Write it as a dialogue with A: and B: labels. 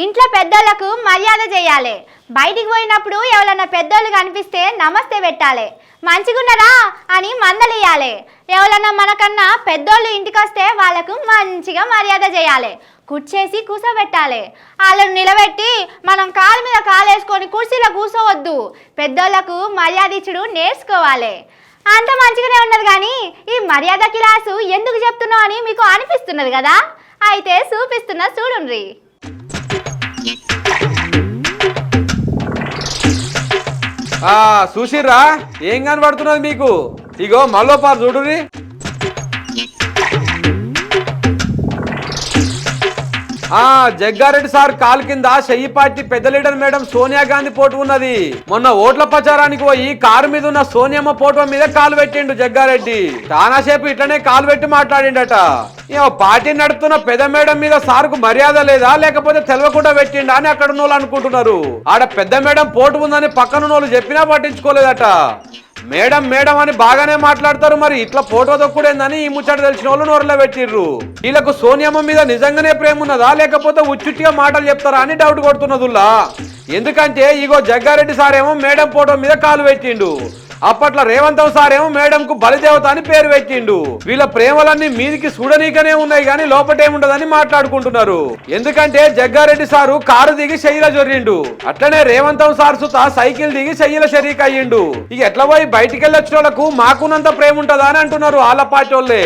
A: ఇంట్లో పెద్దోళ్ళకు మర్యాద చేయాలి. బయటికి పోయినప్పుడు ఎవరన్నా పెద్దోళ్ళు కనిపిస్తే నమస్తే పెట్టాలి. మంచిగున్నరా అని మందలియాలి ఎవరన్నా మనకన్నా పెద్దోళ్ళు ఇంటికి వస్తే వాళ్ళకు మంచిగా మర్యాద చేయాలి. కుర్చేసి కూర్చోబెట్టాలి వాళ్ళని నిలబెట్టి మనం కాలు మీద కాలు వేసుకొని కుర్చీలో కూర్చోవద్దు పెద్దోళ్ళకు మర్యాద ఇచ్చుడు నేర్చుకోవాలి. అంత మంచిగానే ఉన్నది కానీ ఈ మర్యాద క్లాసు ఎందుకు చెప్తున్నావు అని మీకు అనిపిస్తున్నది కదా? అయితే చూపిస్తున్నా చూడుండ్రి.
B: చూసిర్రా? ఏం కనబడుతున్నది మీకు? ఇగో మల్లోపారు చూడురి జగ్గారెడ్డి సార్ కాలు కింద షయ్యి పార్టీ పెద్ద లీడర్ మేడం సోనియా గాంధీ పోటు ఉన్నది. మొన్న ఓట్ల ప్రచారానికి పోయి కారు మీద ఉన్న సోనియమ్మ పోటో మీద కాలు పెట్టిండు జగ్గారెడ్డి. చాలాసేపు ఇట్లనే కాలు పెట్టి మాట్లాడిండట. పార్టీ నడుపుతున్న పెద్ద మేడం మీద సార్కు మర్యాద లేదా? లేకపోతే తెలవకుండా పెట్టిండా అని అక్కడ ఉన్న వాళ్ళు అనుకుంటున్నారు. ఆడ పెద్ద మేడం పోటు ఉందని పక్కన ఉన్న వాళ్ళు చెప్పినా పట్టించుకోలేదట. మేడం మేడం అని బాగానే మాట్లాడతారు మరి. ఇట్లా ఫోటో దొక్కుడేందని ఈ ముచ్చట తెలిసిన వాళ్ళు నోరులో పెట్టిర్రు. వీళ్ళకు సోనియమ్మ మీద నిజంగానే ప్రేమ ఉన్నదా? లేకపోతే ఉచ్చుట్టిగా మాటలు చెప్తారా అని డౌట్ కొడుతున్నదుల్లా ఎందుకంటే ఇగో జగ్గారెడ్డి సారేమో మేడం ఫోటో మీద కాలు పెట్టిండు. అప్పట్లో రేవంత్ సార్ ఏమో మేడం కు బలిదేవత అని పేరు పెట్టిండు. వీళ్ళ ప్రేమలన్నీ మీదికి చూడనీకనే ఉన్నాయి కానీ లోపటేముండదని మాట్లాడుకుంటున్నారు. ఎందుకంటే జగ్గారెడ్డి సారు కారు దిగి శైల జొర్రిండు. అట్లనే రేవంత్ సార్ సుత సైకిల్ దిగి శైల షరీక్ అయ్యిండు ఇక ఎట్లా పోయి బయటికి వెళ్ళొచ్చిన వాళ్ళకు మాకున్నంత ప్రేమ ఉంటదా అని అంటున్నారు వాళ్ళ పార్టీ వాళ్ళే.